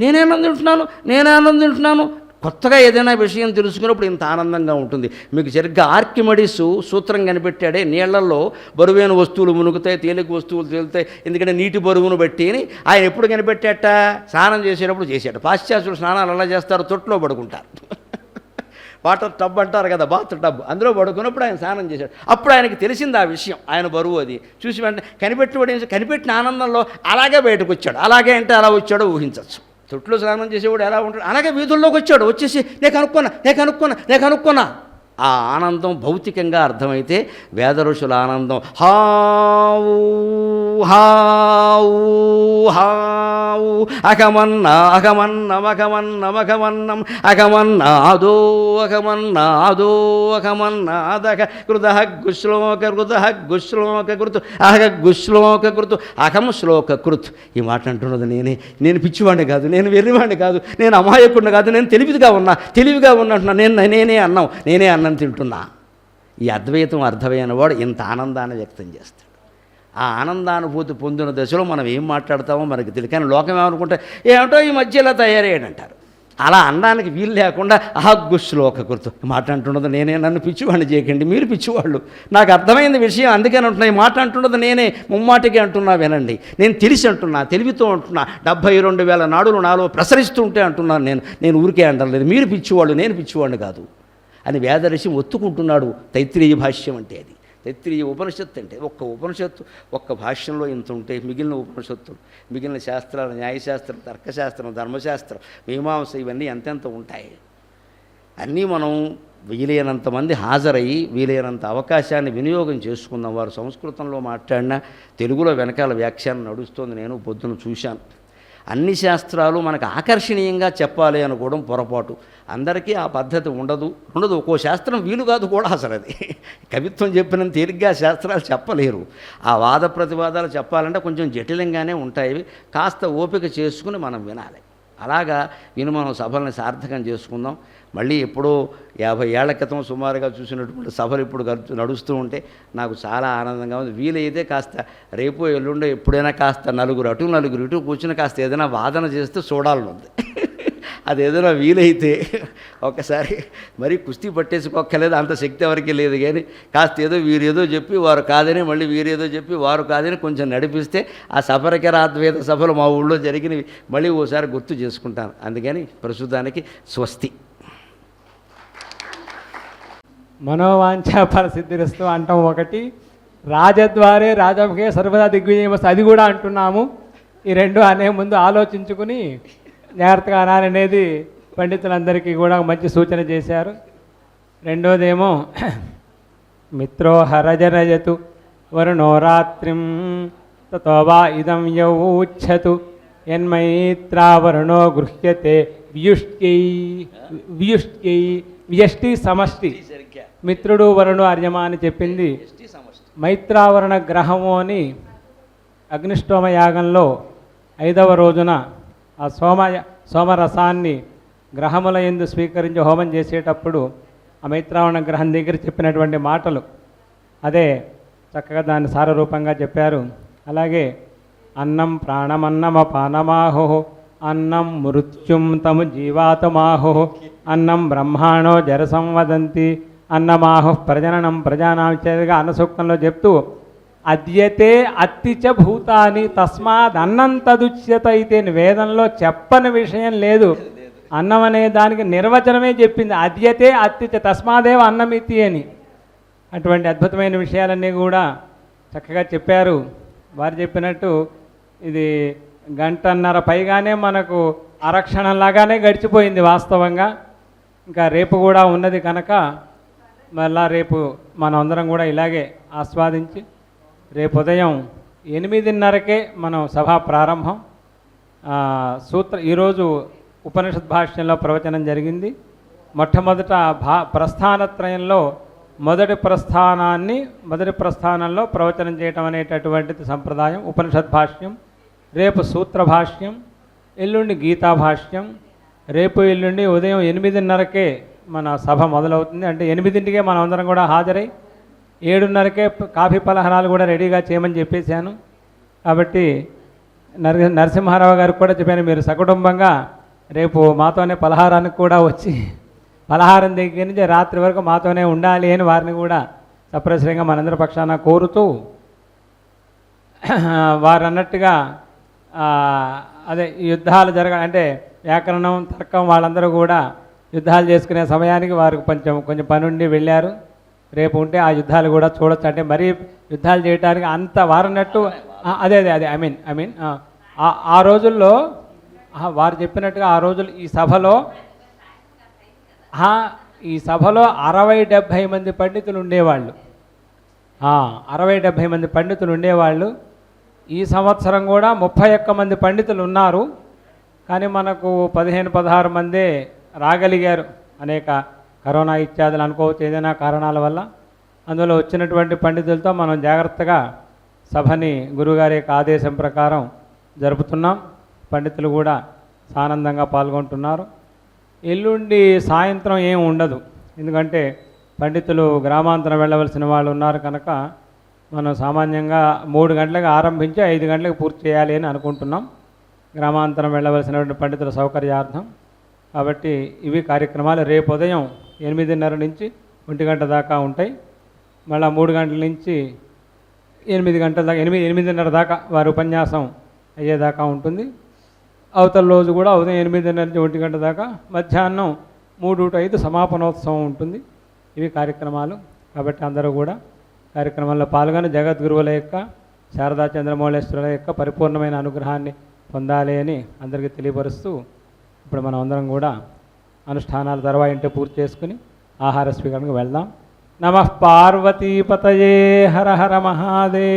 నేనే ఆనందింటున్నాను నేనే ఆనందింటున్నాను కొత్తగా ఏదైనా విషయం తెలుసుకున్నప్పుడు ఇంత ఆనందంగా ఉంటుంది. మీకు సరిగ్గా ఆర్కిమడిస్ సూత్రం కనిపెట్టాడే నీళ్ళలో బరువైన వస్తువులు మునుగుతాయి తేలిక వస్తువులు తేలుతాయి. ఎందుకంటే నీటి బరువును బట్టి అని ఆయన ఎప్పుడు కనిపెట్టాట స్నానం చేసేటప్పుడు చేశాడు. పాశ్చాత్యులు స్నానాలు ఎలా చేస్తారు? తొట్టులో పడుకుంటారు. వాటర్ టబ్ అంటారు కదా బాత్ టబ్. అందులో పడుకున్నప్పుడు ఆయన స్నానం చేశాడు. అప్పుడు ఆయనకి తెలిసింది ఆ విషయం. ఆయన బరువు అది. చూసి వెంటనే కనిపెట్టుబడి కనిపెట్టిన ఆనందంలో అలాగే బయటకు వచ్చాడు. అలాగే అంటే అలా వచ్చాడో ఊహించవచ్చు. తొట్టులో స్నానం చేసేవాడు ఎలా ఉంటాడు? అలాగే వీధుల్లోకి వచ్చాడు. వచ్చేసి నేను కనుక్కున్నా నేను కనుక్కున్నా నేను కనుక్కున్నా ఆ ఆనందం భౌతికంగా అర్థమైతే వేద ఆనందం. హావు హావు హావు అకమన్న అకమన్నం అకమన్నం అకమన్నం అకమన్నాదో అకమన్నాదో అకమన్నాదక కృత గుశ్లోక కృత గుశ్లోక కృతు అహ గుశ్లోక కృతు అహం శ్లోక కృత్. ఈ మాట అంటున్నది నేనే. నేను పిచ్చివాడిని కాదు నేను వెళ్ళివాడిని కాదు నేను అమాయకుడిని కాదు నేను తెలివిగా ఉన్నా తెలివిగా ఉన్నట్టున్నా నేను నేనే అన్నాం నేనే అన్నా తింటున్నా. ఈ అద్వైతం అర్థమైన వాడు ఇంత ఆనందాన్ని వ్యక్తం చేస్తాడు. ఆ ఆనందానుభూతి పొందిన దశలో మనం ఏం మాట్లాడతామో మనకి తెలియదు. కానీ లోకం ఏమనుకుంటే ఏమిటో ఈ మధ్య ఇలా తయారయ్యాడంటారు అలా అనడానికి వీలు లేకుండా అహగ్గు శ్లోక గుర్తు. మాట అంటున్నది నేనే నన్ను పిచ్చివాడిని చేయకండి మీరు పిచ్చివాళ్ళు. నాకు అర్థమైంది విషయం అందుకని అంటున్నా. ఈ మాట అంటున్నది నేనే ముమ్మాటికి అంటున్నా వినండి. నేను తెలిసి అంటున్నా తెలివితో అంటున్నా డెబ్భై రెండు వేల నాడులు నాలో ప్రసరిస్తుంటే అంటున్నాను నేను. నేను ఊరికే అంటలేదు మీరు పిచ్చివాళ్ళు నేను పిచ్చివాడిని కాదు. అని వేదరసి ఒత్తుకుంటున్నాడు తైత్రీయ భాష్యం అంటే అది. తైత్రీయ ఉపనిషత్తు అంటే ఒక్క ఉపనిషత్తు ఒక్క భాష్యంలో ఇంత ఉంటే మిగిలిన ఉపనిషత్తులు మిగిలిన శాస్త్రాలు న్యాయశాస్త్రం తర్కశాస్త్రం ధర్మశాస్త్రం మీమాంస ఇవన్నీ ఎంతెంత ఉంటాయి? అన్నీ మనం వీలైనంత మంది హాజరయ్యి వీలైనంత అవకాశాన్ని వినియోగం చేసుకుందాం వారు సంస్కృతంలో మాట్లాడినా తెలుగులో వెనకాల వ్యాఖ్యానం నడుస్తోంది నేను పొద్దున చూశాను. అన్ని శాస్త్రాలు మనకు ఆకర్షణీయంగా చెప్పాలి అనుకోవడం పొరపాటు. అందరికీ ఆ పద్ధతి ఉండదు. ఉండదు. ఒక్కో శాస్త్రం వీలు కాదు కూడా అసలు అది. కవిత్వం చెప్పినంత తేలిగ్గా శాస్త్రాలు చెప్పలేరు. ఆ వాద ప్రతివాదాలు చెప్పాలంటే కొంచెం జటిలంగానే ఉంటాయి. కాస్త ఓపిక చేసుకుని మనం వినాలి. అలాగా విని మనం సభల్ని సార్థకం చేసుకుందాం. మళ్ళీ ఎప్పుడో యాభై ఏళ్ళ క్రితం సుమారుగా చూసినటువంటి సభలు ఇప్పుడు నడుస్తూ ఉంటే నాకు చాలా ఆనందంగా ఉంది. వీలైతే కాస్త రేపు ఎల్లుండో ఎప్పుడైనా కాస్త నలుగురు అటు నలుగురు ఇటు కూర్చుని కాస్త ఏదైనా వాదన చేస్తే చూడాలని ఉంది అది ఏదైనా వీలైతే ఒకసారి మరీ కుస్తీ పట్టేసుకోక్కర్లేదు అంత శక్తి ఎవరికి లేదు కానీ కాస్త ఏదో వీరేదో చెప్పి వారు కాదని మళ్ళీ వీరేదో చెప్పి వారు కాదని కొంచెం నడిపిస్తే ఆ సఫరకరాద్వేద సభలు మా ఊళ్ళో జరిగినవి మళ్ళీ ఓసారి గుర్తు చేసుకుంటాను. అందుకని ప్రస్తుతానికి స్వస్తి. మనోవాంఛ ఫలసిద్ధిరస్తు అంటాం ఒకటి. రాజద్వారే రాజముఖే సర్వదా దిగ్విజయమస్తు అది కూడా అంటున్నాము. ఈ రెండు అనే ముందు ఆలోచించుకుని జాగ్రత్తగా అనాలనేది పండితులందరికీ కూడా మంచి సూచన చేశారు. రెండోదేమో మిత్రో హరజరజతు వరుణో రాత్రిం తతో వా ఇదం యౌచ్చతు యన్మైత్రావరుణో గృహ్యతే వ్యుష్ట్యై వ్యుష్ట్యై వ్యష్టి సమష్టి. మిత్రుడు వరుణు అర్యమ అని చెప్పింది. మైత్రావరణ గ్రహము అని అగ్నిష్టోమ యాగంలో ఐదవ రోజున ఆ సోమ సోమరసాన్ని గ్రహముల ఎందు స్వీకరించి హోమం చేసేటప్పుడు ఆ మైత్రావణ గ్రహం దగ్గర చెప్పినటువంటి మాటలు. అదే చక్కగా దాన్ని సారరూపంగా చెప్పారు. అలాగే అన్నం ప్రాణమన్నమ పానమాహో అన్నం మృత్యుం తము జీవాతమాహో అన్నం బ్రహ్మాణో జరసంవదంతి అన్నమాహో అన్నమాహు ప్రజననం ప్రజానాం ఇత్యాదిగా అన్నసూక్తంలో చెప్తూ అద్యతే అత్తిచ భూతాని తస్మాత్ అన్నం తదుచ్యత అయితే వేదంలో చెప్పని విషయం లేదు. అన్నం అనే దానికి నిర్వచనమే చెప్పింది. అద్యతే అత్తిచ తస్మాదేవ అన్నమితి అని. అటువంటి అద్భుతమైన విషయాలన్నీ కూడా చక్కగా చెప్పారు. వారు చెప్పినట్టు ఇది గంటన్నర పైగానే మనకు అరక్షణంలాగానే గడిచిపోయింది వాస్తవంగా. ఇంకా రేపు కూడా ఉన్నది కనుక మళ్ళా రేపు మనందరం అందరం కూడా ఇలాగే ఆస్వాదించి రేపు ఉదయం ఎనిమిదిన్నరకే మనం సభ ప్రారంభం. సూత్ర ఈరోజు ఉపనిషత్ భాష్యంలో ప్రవచనం జరిగింది. మొట్టమొదట భా ప్రస్థానత్రయంలో మొదటి ప్రస్థానాన్ని మొదటి ప్రస్థానంలో ప్రవచనం చేయటం అనేటటువంటిది సంప్రదాయం ఉపనిషత్ భాష్యం రేపు సూత్ర భాష్యం ఎల్లుండి గీతా భాష్యం రేపు ఎల్లుండి ఉదయం ఎనిమిదిన్నరకే మన సభ మొదలవుతుంది. అంటే ఎనిమిదింటికే మనం అందరం కూడా హాజరై ఏడున్నరకే కాఫీ పలహారాలు కూడా రెడీగా చేయమని చెప్పేశాను. కాబట్టి నర నరసింహారావు గారికి కూడా చెప్పాను మీరు సకుటుంబంగా రేపు మాతోనే పలహారానికి కూడా వచ్చి పలహారం దగ్గర నుంచి రాత్రి వరకు మాతోనే ఉండాలి అని వారిని కూడా సప్రసరంగా మనందరి పక్షాన కోరుతూ వారు అన్నట్టుగా అదే యుద్ధాలు జరగ అంటే వ్యాకరణం తర్కం వాళ్ళందరూ కూడా యుద్ధాలు చేసుకునే సమయానికి వారు కొంచెం కొంచెం పని ఉండి వెళ్ళారు. రేపు ఉంటే ఆ యుద్ధాలు కూడా చూడొచ్చు. అంటే మరీ యుద్ధాలు చేయడానికి అంత వారినట్టు అదే అదే అదే ఐ మీన్ ఐ మీన్ ఆ రోజుల్లో వారు చెప్పినట్టుగా ఆ రోజులు ఈ సభలో ఈ సభలో అరవై డెబ్భై మంది పండితులు ఉండేవాళ్ళు. అరవై డెబ్భై మంది పండితులు ఉండేవాళ్ళు. ఈ సంవత్సరం కూడా ముప్పై ఒక్క మంది పండితులు ఉన్నారు. కానీ మనకు పదిహేను పదహారు మందే రాగలిగారు అనేక కరోనా ఇత్యాదులు అనుకోవచ్చు ఏదైనా కారణాల వల్ల. అందులో వచ్చినటువంటి పండితులతో మనం జాగ్రత్తగా సభని గురుగారి యొక్క ఆదేశం ప్రకారం జరుపుతున్నాం. పండితులు కూడా సానందంగా పాల్గొంటున్నారు. ఎల్లుండి సాయంత్రం ఏం ఉండదు. ఎందుకంటే పండితులు గ్రామాంతరం వెళ్ళవలసిన వాళ్ళు ఉన్నారు కనుక మనం సామాన్యంగా మూడు గంటలకు ఆరంభించి ఐదు గంటలకు పూర్తి చేయాలి అని అనుకుంటున్నాం. గ్రామాంతరం వెళ్ళవలసినటువంటి పండితుల సౌకర్యార్థం. కాబట్టి ఇవి కార్యక్రమాలు. రేపు ఉదయం ఎనిమిదిన్నర నుంచి ఒంటి గంట దాకా ఉంటాయి. మళ్ళీ మూడు గంటల నుంచి ఎనిమిది గంటల దాకా ఎనిమిది ఎనిమిదిన్నర దాకా వారి ఉపన్యాసం అయ్యేదాకా ఉంటుంది. అవతల రోజు కూడా ఉదయం ఎనిమిదిన్నర నుంచి ఒంటి గంట దాకా మధ్యాహ్నం మూడు టు ఐదు సమాపనోత్సవం ఉంటుంది. ఇవి కార్యక్రమాలు. కాబట్టి అందరూ కూడా కార్యక్రమంలో పాల్గొని జగద్గురువుల యొక్క శారదా చంద్రమౌళేశ్వరుల యొక్క పరిపూర్ణమైన అనుగ్రహాన్ని పొందాలి అని అందరికీ తెలియపరుస్తూ ఇప్పుడు మనం అందరం కూడా అనుష్ఠానాల తర్వాత ఇంటే పూర్తి చేసుకుని ఆహార స్వీకరణకు వెళ్దాం. నమ పార్వతీపతయే హర హర మహాదేవ్.